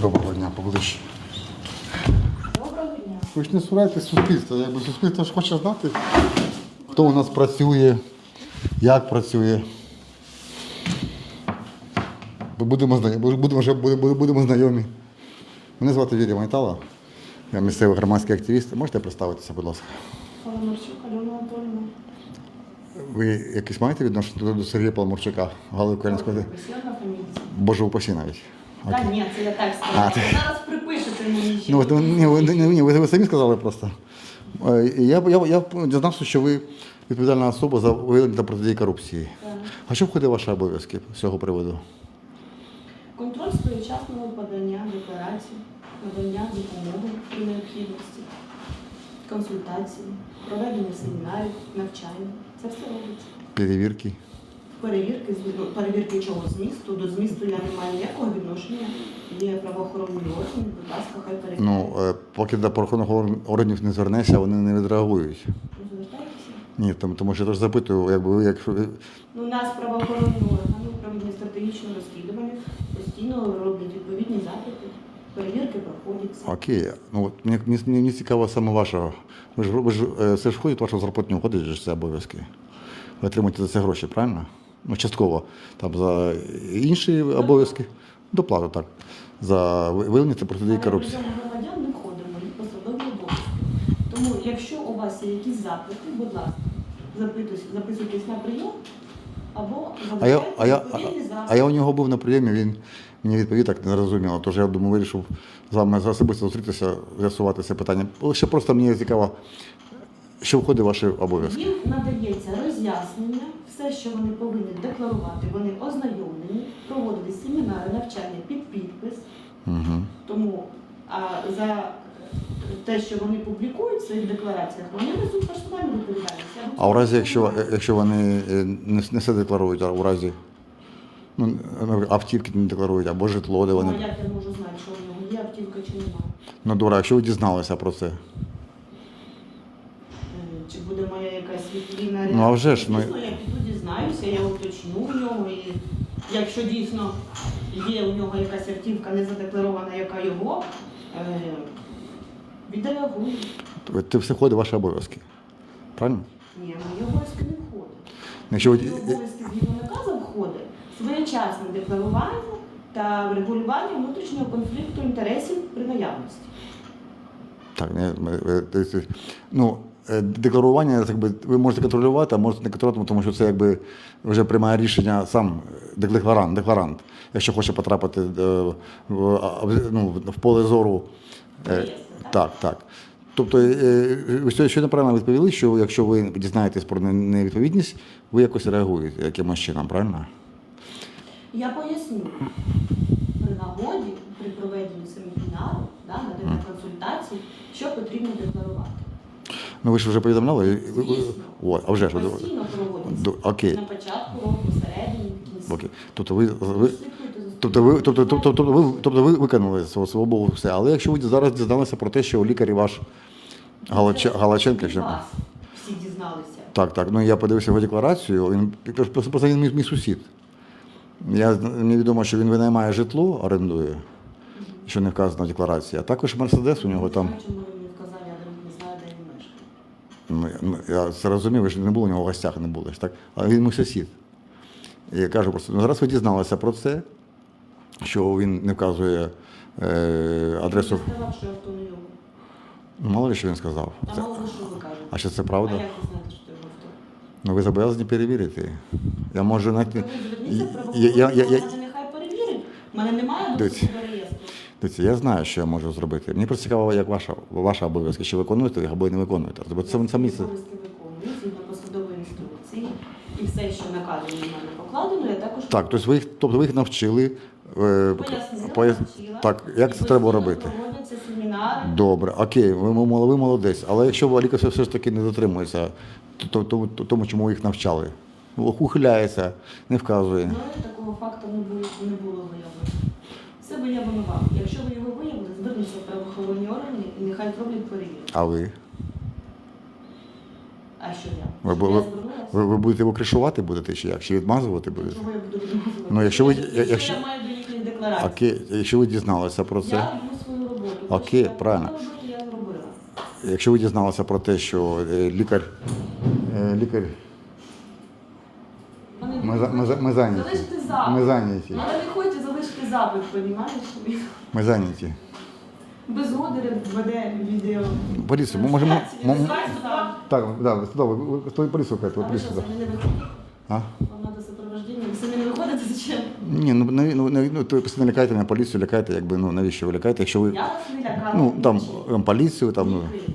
Доброго дня, поближче. Доброго дня. Ви ж не сурайтесь суспільство. Якби суспільство ж хоче знати, хто у нас працює, як працює. Бо Будемо, знайомі, будемо, будемо, будемо знайомі. Мене звати Віря Майтала. Я місцевий громадський активіст. Можете представитися, будь ласка? Паламарчук Альона Анатольовна. Ви якісь маєте відношення до- Сергія Паламарчука, Галли Української? Боже упасі навіть. Та ні, це я так А, сказала. ти- Зараз припишете мені ще. Ну, от, ні, ви, ні, ні, ви, ви самі сказали просто. Е, Я, я, я дізнався, що ви відповідальна особа за виявлення та протидії корупції. Так. А що входить в ваші обов'язки з цього приводу? Контроль своєчасного подання декларацій, надання допомоги при необхідності, консультації, проведення семінарів, навчання. Це все робиться. Перевірки? Перевірки, з- перевірки чого змісту. До змісту я не маю ніякого відношення. Є правоохоронні органи, будь ласка, хай перевіряють. Ну, е, поки до правоохоронних органів не звернешся, вони не відреагують. Ну, звертайтеся. Ні, тому, тому що я теж запитую, якби ви ви- Ну, у нас правоохоронні органи управління стратегічного розслідування постійно роблять відповідні запити, перевірки проходяться. окей. Ну от мені, мені, мені цікаво саме вашого. Ви ж ви ж е, це ж входить вашу зарплатню, входить ж це обов'язки. Ви отримуєте за це гроші, правильно? Ну, частково. Там за інші обов'язки. Доплату, так. За виявлення та протидії корупції. Ми громадян не входимо в посадові обов'язки. Тому, якщо у вас є якісь запити, будь ласка, записуйтесь на прийом або А я, а, я, а я у нього був на прийомі, він мені відповів так незрозуміло. Тож я думаю, вирішив з вами особисто зустрітися, з'ясувати це питання. Лише просто мені цікаво, що входить в ваші обов'язки. Їм надається роз'яснення, все, що вони повинні декларувати, вони ознайомлені, проводили семінари, навчання під підпис. Угу. Тому а за те, що вони публікують в своїх деклараціях, вони несуть персональну відповідальність. Я А у разі, якщо, якщо вони е, не, не все декларують, а у разі ну, наприклад, автівки не декларують, або житло, де Ну, вони. а як я можу знати, що у нього є автівка чи немає? Ну, добре, якщо ви дізналися про це. Е, Чи буде моя якась відповідна Ну, а вже ж, ну- Звісно, я піду дізнаюся, я уточню у нього. І якщо дійсно є у нього якась автівка не задекларована, яка його, е, відреагую. Це все входить в ваші обов'язки. Правильно? Ні, мої обов'язки не входить. Якщо ви, Мої обов'язки згідно наказу входить своєчасне декларування та врегулювання внутрішнього конфлікту інтересів при наявності. Так, не, ми- ви- ти- ти- ну, декларування, так би, ви можете контролювати, а можете не контролювати, тому що це якби вже приймає рішення сам декларант, декларант якщо хоче потрапити е, в, ну, в поле зору. е, так? Так. Тобто, е, ви ще неправильно відповіли, що якщо ви дізнаєтесь про невідповідність, ви якось реагуєте якимось чином, правильно? Я поясню. При нагоді, при проведенні семінару, да, надання консультацій, що потрібно декларувати. Ну ви ж вже повідомляли? О, а вже ж. Постійно проводиться. Окей. На початку року, кінці. Окей. Тобто ви, ви, Тобто ви, тобто, тобто, тобто, ви, тобто ви виконали свого свого боку все. Але якщо ви зараз дізналися про те, що лікар і ваш Галаче, Галаченко, що Вас всі дізналися. так, так. Ну я подивився його декларацію. Він просто, просто він мій, мій сусід. Я мені відомо, що він винаймає житло, орендує, що не вказано в декларації. А також Мерседес у нього там. Не знаю, чому ви мені вказали, я не знаю, де він мешкає. Ну, я- ну, я це розумів, ви ж не були у нього в гостях, не були ж так. Але він мій сусід. І я кажу просто, ну зараз ви дізналися про це, що він не вказує е, адресу. Він сказав, що авто не його. Ну, мало ли, що він сказав. А Це- мало ли, що ви кажете. А що це А правда? як ви знаєте, що це його авто? Ну ви зобов'язані перевірити. Я можу навіть. Ви зверніться в правоохоронні я, я, я, органи, нехай перевірять. У мене немає доступу до. Дивіться, я знаю, що я можу зробити. Мені просто цікаво, як ваша, ваша обов'язки, чи виконуєте їх або не виконуєте. Бо це це. Обов'язки виконую згідно посадової інструкції. І все, що наказано на мене покладено, я також Так, тобто ви їх, тобто ви їх навчили. Е, пояснила, пояс- навчила. Так, як це треба робити? Семінари. Добре, окей, ви, ви, ви молодець. Але якщо лікар все, ж таки не дотримується, то, то, то, тому чому ви їх навчали? Ну, Ухиляється, не вказує. Ну, такого факту не було, не було виявлено. Все виявлено вам. Якщо ви його виявили, зверніться в правоохоронні органи і нехай роблять перевірку. А ви? А що я? Ви, Щоб я ви, звернулася? ви, ви будете його кришувати будете чи як? Чи відмазувати будете? Чого я буду відмазувати? Ну, якщо ви- Якщо якщо- я маю до декларацій декларацію. Окей, якщо ви дізналися про це, Я роблю свою роботу. Окей, Те, що я правильно. повинна робити, я зробила. якщо ви дізналися про те, що е, лікар, е, лікар, Вони ми, за- ми, за- ми зайняті. Залишити запит. Ми зайняті. Але не залишити запит, розумієш? Ми зайняті. Без згоди веде відео. Поліцію, ми можемо. Трансляцію. Так. Так, да, ви ви- ви- ви поліцію кажете, А ви ви самі не виходите? А? Вам ви самі не виходите, зачем? Ні, ну, ну, ну, ну, ну то постійно лякайте на поліцію, лякайте, якби, ну, навіщо ви лякаєте, якщо ви, Я вас не лякала. ну, там, нічим. там, поліцію, там, ну, Ні, ви.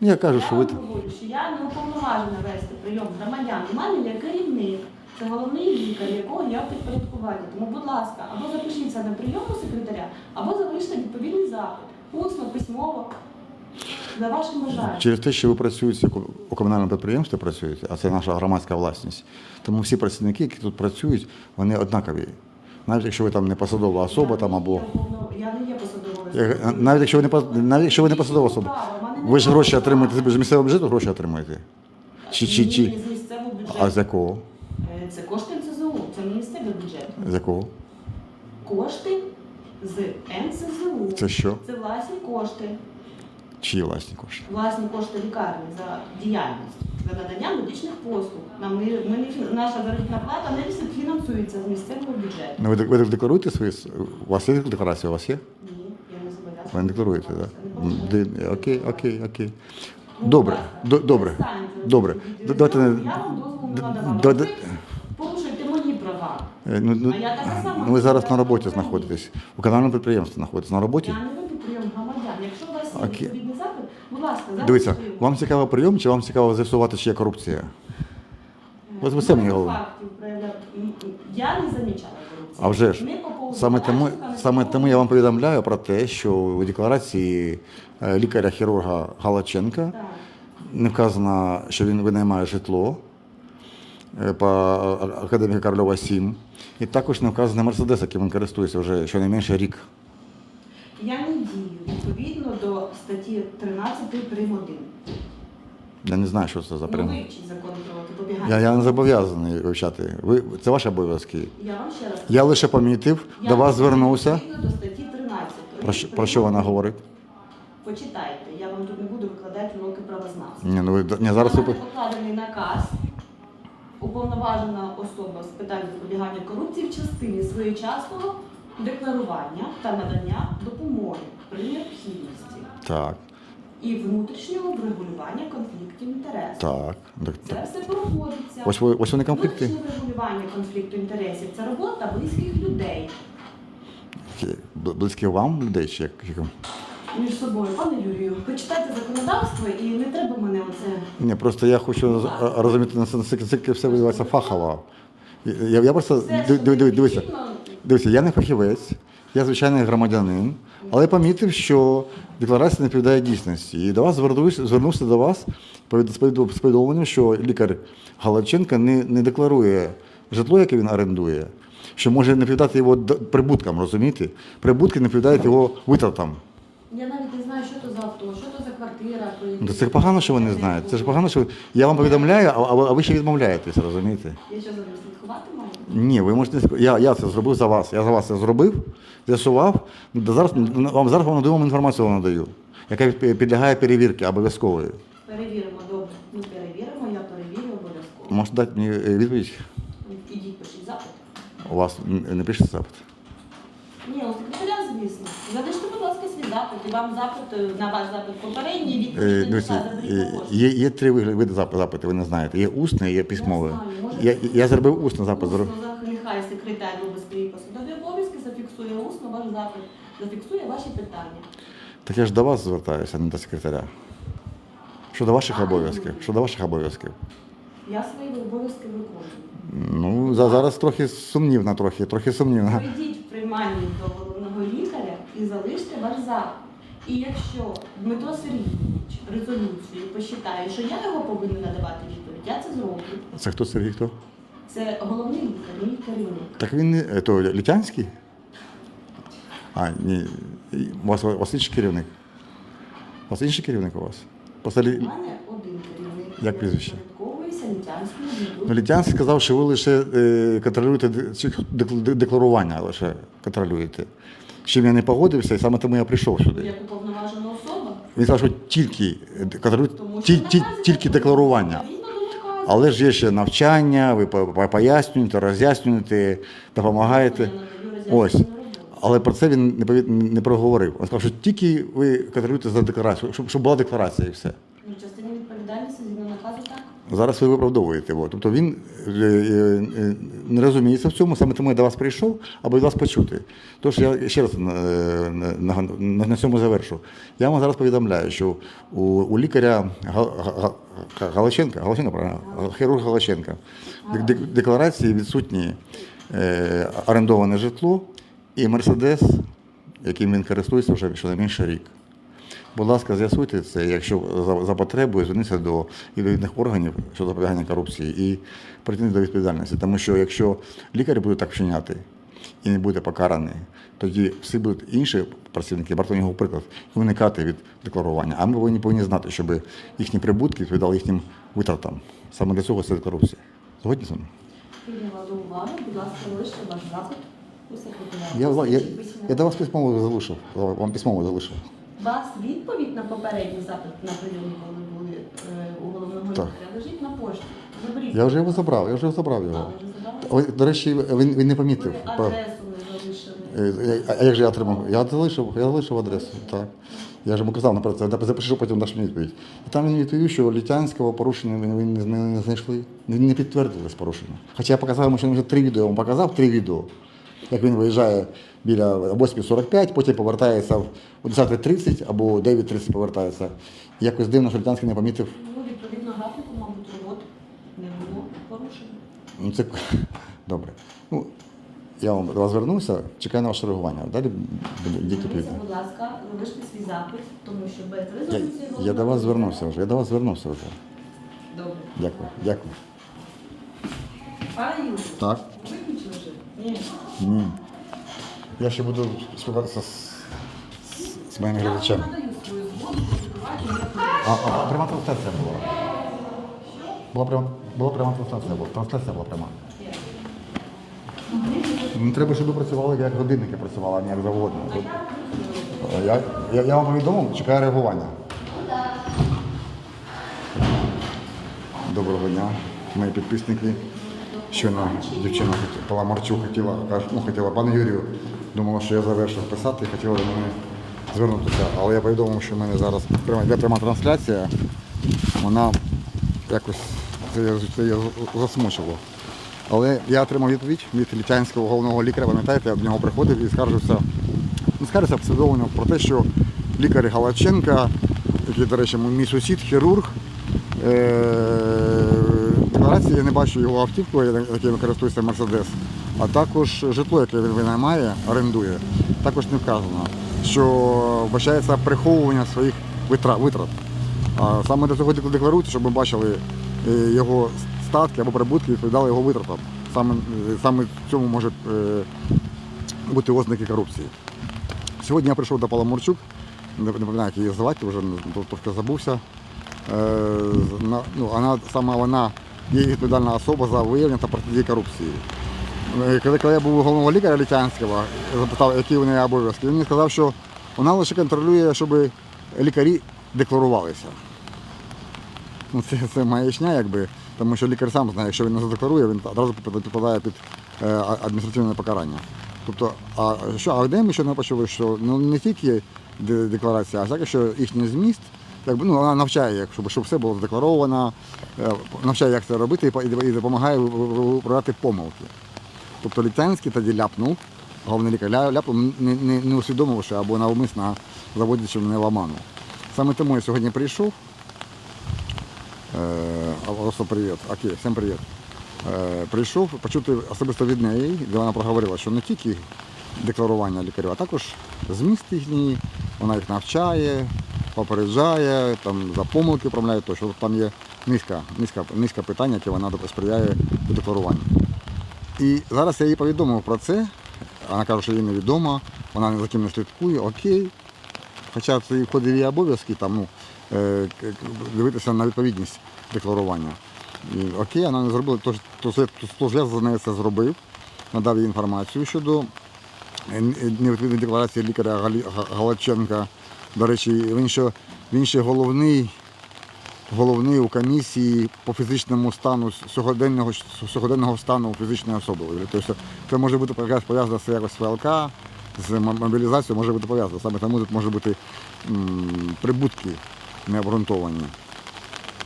ну, я кажу, Я що ви, вам говорю, що я не уповноважена вести прийом громадян. У мене є керівник, це головний лікар, якого я в підпорядкуванні. Тому, будь ласка, або запишіться на прийом у секретаря, або залиште відповідний запит. Усно, письмово. За вашим бажанням. через те, що ви працюєте у комунальному підприємстві, працюєте, а це наша громадська власність, тому всі працівники, які тут працюють, вони однакові. Навіть якщо ви там не посадова особа там або. Я не є посадовою. Навіть якщо ви не навіть якщо ви не посадова особа, ви ж гроші отримуєте, ви ж місцевого бюджету гроші отримуєте. Чи, чи, чи, а з якого? Це кошти НСЗУ, це не місцевий бюджет. З якого? Кошти з НСЗУ. Це що? Це власні кошти. Чиї власні кошти? Власні кошти лікарні за діяльність, за надання медичних послуг. Нам ми, ми не наша заробітна плата не фінансується з місцевого бюджету. Ну, ви, дек- ви декларуєте свої. с- У вас є декларація? У вас є? Ні, я не зобов'язана. Ви не декларуєте, так? Можу. Окей, окей, окей. Добре, до- добре, добре. Д- давайте не- Я вам дозволу не надавала. д- Ну, ну, А я така сама. ну, ви зараз на роботі знаходитесь. У комунальному підприємстві знаходитесь. На роботі? Я не веду прийом громадян. Якщо у вас є Окей. відповідний запит, будь ласка, зараз Дивіться, вам цікаво прийом чи вам цікаво з'ясувати, чи є корупція? От ви самі Мене говорите. фактів проявля- Я не замічала корупції. А вже ж, Не по поводу саме тому, не саме по тому я вам повідомляю про те, що у декларації е, лікаря-хірурга Галаченка Так. не вказано, що він винаймає житло е, по а- академіка Карлова 7. І також не вказано Мерседес, яким він користується вже щонайменше рік. Я не дію відповідно до статті 13 прим. 1. Я не знаю, що це за Ну, прямо. вивчіть закон про запобігання. Я, я не зобов'язаний вивчати. Ви, це ваші обов'язки. Я вам ще раз Я лише помітив, Я до вас звернувся. Відповідно до статті 13. Про, що- про що вона говорить? Почитайте, я вам тут не буду викладати уроки правознавства. Ні, ну ви ні, зараз ви. покладений наказ. Уповноважена особа з питань запобігання корупції в частині своєчасного декларування та надання допомоги при необхідності Так, і внутрішнього врегулювання конфліктів інтересів. так. Це все проводиться. Ось ви- ось вони конфлікти. Внутрішнє врегулювання конфлікту інтересів це робота близьких людей Які бл- Близькі вам людей чи як? як- між собою. Пане Юрію, почитайте законодавство і не треба мене оце. Ні, просто я хочу розуміти, наскільки все відбувається фахово. Я, я просто дивися. Дивіться, я не фахівець, я звичайний громадянин, але помітив, що декларація не відповідає дійсності. І до вас звернувся, звернувся до вас з повідомленням, що лікар Галаченка не, не декларує житло, яке він орендує, що може не відповідати його прибуткам, розумієте? Прибутки не відповідають його витратам. Я навіть не знаю, що то за авто, що то за квартира. яку- Ну, Це погано, що ви не знаєте. Це ж погано, що ви- я вам повідомляю, а, а ви- а ви ще відмовляєтесь, розумієте? Я що за ним слідкувати маю? Ні, ви можете ск- я, я це зробив за вас. Я за вас це зробив, з'ясував. Да Зараз вам зараз вам надаю інформацію вам надаю, яка пі- підлягає перевірці обов'язкової. Перевіримо добре. Ми перевіримо, я перевірю обов'язково. Можете дати мені е, відповідь? Ідіть, пишіть запит. У вас не пишете запит. Ні, у секретаря, звісно. Залиште, будь ласка, свій запит. І вам запит е, на ваш запит попередній Е, відповідь не е, є, є три види зап- запити, ви не знаєте. Є усний, є письмовий. знаю, Я, я зробив усний запит. Усно, нехай секретар робить свої посадові обов'язки, зафіксує усно ваш запит, зафіксує ваші питання. Так я ж до вас звертаюся, а не до секретаря. Щодо ваших обов'язків. Щодо ваших обов'язків. Я свої обов'язки виконую. Ну, за- зараз трохи сумнівно, трохи, трохи сумнівно. Прийдіть в приймальні до і залиште ваш запит. І якщо Дмитро Сергійович резолюцію посчитає, що я його повинна надавати відповідь, я це зроблю. Це хто Сергій? Хто? Це головний лікар, мій керівник. Так він не е, то Літянський? А, ні. У вас, у вас інший керівник? У вас інший керівник у вас? Просто У мене один керівник. Як прізвище? Ну. Літянський сказав, що ви лише е, контролюєте декларування лише контролюєте. З чим я не погодився, і саме тому я прийшов сюди. Як уповноважена особа. Він сказав, що тільки Тому ті, ті, тільки декларування. Але ж є ще навчання, ви по- по- пояснюєте, роз'яснюєте, допомагаєте. Роз'яснення Ось. Але про це він не не проговорив. Він сказав, що тільки ви контролюєте за декларацію, щоб, щоб була декларація і все. Ну, В згідно наказу так. Зараз ви виправдовуєте його. Тобто він е, е, е, не розуміється в цьому, саме тому я до вас прийшов, аби вас почути. Тож я ще раз на, на, на цьому завершу. Я вам зараз повідомляю, що у, у лікаря Гал- Га- Га- Галаченка, Галаченка, правильно? Хірурга Галаченка, декларації відсутні е, орендоване житло і Мерседес, яким він користується вже щонайменше рік. Будь ласка, з'ясуйте це, якщо за, за потребою зверніться до відповідних органів щодо запобігання корупції і притягнути до відповідальності. Тому що якщо лікар буде так вчиняти і не буде покараний, тоді всі будуть інші працівники, брати у нього приклад, і уникати від декларування. А ми повинні, повинні знати, щоб їхні прибутки відповідали їхнім витратам. Саме для цього це корупція. Згодні з вами? Прийняла до уваги, будь ласка, лише ваш запит. Я, я, я до вас письмово залишив. Вам письмово залишив. Вас відповідь на попередній запит на прийом, коли були е, у головного Так. лікаря, лежить на пошті. Заберіть. Я вже його забрав, я вже забрав А, його. ви вже забрали? Ой, До речі, він, він не помітив. Ви адресу не залишили. Е, А як же я отримав? Я залишив, я залишив адресу. Так. Я ж йому казав наперед, це запиши, потім мені відповідь. І там він відповів, що літянського порушення він, він не, знайшли. Він не підтвердилось порушення. Хоча я показав йому, що він вже три відео, я йому показав три відео. Як він виїжджає біля 8.45, потім повертається в 10.30 або 9.30 повертається. Якось дивно, що Літянський не помітив. Ну, відповідно графіку, мабуть, роботи не було порушено. Ну, це добре. Ну, я вам до вас звернувся, чекаю на ваше реагування. Далі буде дійти будь ласка, залиште свій запит, тому що без Я, резолюції я до вас звернувся вже. Я до вас звернувся вже. Добре. Дякую. Дякую. Пане Юрію, Так? вже? Ні. Я ще буду спілкуватися з, з, публікувати як А, а пряма трансляція була. Була пряма, була пряма трансляція, була. Трансляція була пряма. Ну, треба, щоб ви працювали як годинники працювали, а не як завгодно. Тут- Я, я, я вам повідомив, чекаю реагування. Доброго дня, мої підписники. Щойно дівчина хотіла- Паламарчук хотіла, ну, хотіла, пане Юрію, думала, що я завершив писати і хотіла до мене звернутися. Але я повідомив, що в мене зараз йде пряма трансляція. Вона якось це, я засмучило. Але я отримав відповідь від літянського головного лікаря, пам'ятаєте, я до нього приходив і скаржився, не скаржився обслідовував про те, що лікар Галаченка, який, до речі, мій сусід, хірург, е- декларації я не бачу його автівку, яким користується Мерседес, а також житло, яке він винаймає, орендує, також не вказано, що вбачається приховування своїх витрат. саме для цього декларується, щоб ми бачили е, його статки або прибутки і відповідали його витратам. Саме, е, саме в цьому може е, бути ознаки корупції. Сьогодні я прийшов до Паламурчук, не пам'ятаю, як її звати, вже трохи забувся. Е, ну, вона, саме вона є відповідальна особа за виявлення та протидії корупції. Е, Коли, я був у головного лікаря Літянського, запитав, які в неї обов'язки, він мені сказав, що вона лише контролює, щоб лікарі декларувалися. Ну, це, це маячня, якби, тому що лікар сам знає, якщо він не задекларує, він одразу підпадає- підпадає під е, адміністративне покарання. Тобто, а що, а де ми ще не почули, що ну, не тільки декларація, а всяке, що їхній зміст, якби, ну, вона навчає, як, щоб, щоб все було задекларовано, е, навчає, як це робити, і, і допомагає ви- ви- виправляти помилки. Тобто Літянський тоді ляпнув, головний лікар ляпнув, не, не, не усвідомивши або навмисно заводячи мене в оману. Саме тому я сьогодні прийшов. Е, привіт. Окей, всім привіт. Е, Прийшов почути особисто від неї, де вона проговорила, що не тільки декларування лікарів, а також зміст їхній, вона їх навчає, попереджає, там, за помилки управляє, то що там є низка, низка, низка питань, які вона сприяє у декларуванні. І зараз я їй повідомив про це. Вона каже, що їй невідомо, вона за ким не слідкує, окей. Хоча це входить її обов'язки там, ну, е, дивитися на відповідність декларування. І, окей, вона не зробила, то, то, то, то, я за нею це зробив, надав їй інформацію щодо е, невідповідної декларації лікаря Галаченка. До речі, він ще, він ще головний, головний у комісії по фізичному стану сьогоденного, сьогоденного стану фізичної особи. Тобто це може бути пов'язано з якось ВЛК, з мобілізацією може бути пов'язано. Саме тому тут може бути прибутки необґрунтовані.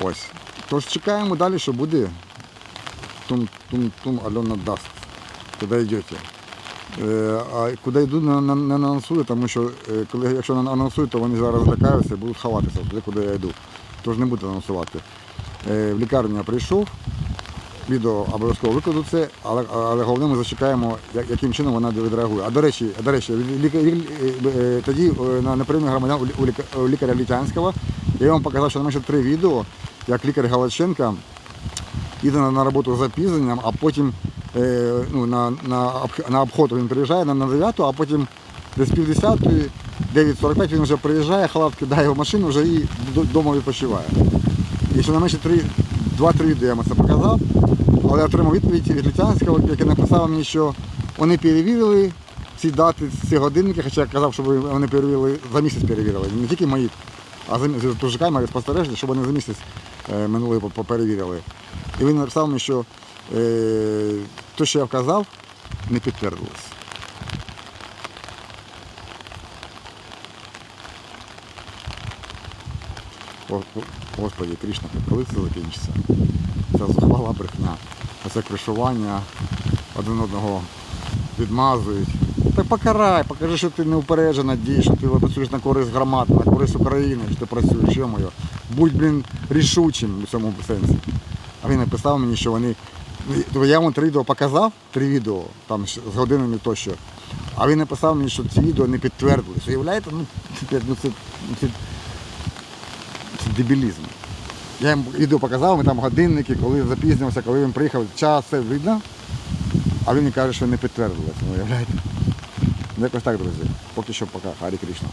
Ось. Тож чекаємо далі, що буде. Тум, тум, тум Альона дасть. Куди йдете? Е, а куди йду, не, не, не анонсую, тому що е, коли, якщо не анонсую, то вони зараз злякаються і будуть ховатися туди, куди я йду. Тож не буду анонсувати. Е, в лікарню я прийшов, відео обов'язково викладу це, але, але головне ми зачекаємо, як- яким чином вона відреагує. А до речі, до речі, тоді на, прийомі громадян у, лі- у лікаря Літянського я вам показав, що на три відео, як лікар Галаченка їде на, роботу з запізненням, а потім ну, на, на, на обход він приїжджає на, на 9, а потім десь пів десятої, 9.45 він вже приїжджає, халат кидає в машину вже і вдома відпочиває. І щонайменше три, два-три відео я це показав, але я отримав відповідь від Літянського, який написав мені, що вони перевірили ці дати, ці годинники, хоча я казав, що вони перевірили, за місяць перевірили, не тільки мої, а за місяць ТУЖК має спостереження, щоб вони за місяць е, минулий перевірили. І він написав мені, що е, те, що я вказав, не підтвердилось. Господи, Кришна, коли це закінчиться? Це зухвала брехня. Оце кришування один одного відмазують. Так покарай, покажи, що ти неупереджена дієш, що ти працюєш на користь громади, на користь України, що ти працюєш, що моє. Будь, блін, рішучим у цьому сенсі. А він написав мені, що вони. Ну, Я йому три відео показав, три відео, там з годинами тощо. А він написав мені, що ці відео не підтвердились. Уявляєте, ну, це, ну, це, це, це дебілізм. Я їм відео показав, ми там годинники, коли запізнився, коли він приїхав, час, все видно. А він мені каже, що не підтвердилось. Ну, уявляєте? Ну, Якось так, друзі. Поки що пока. Харі Кришна.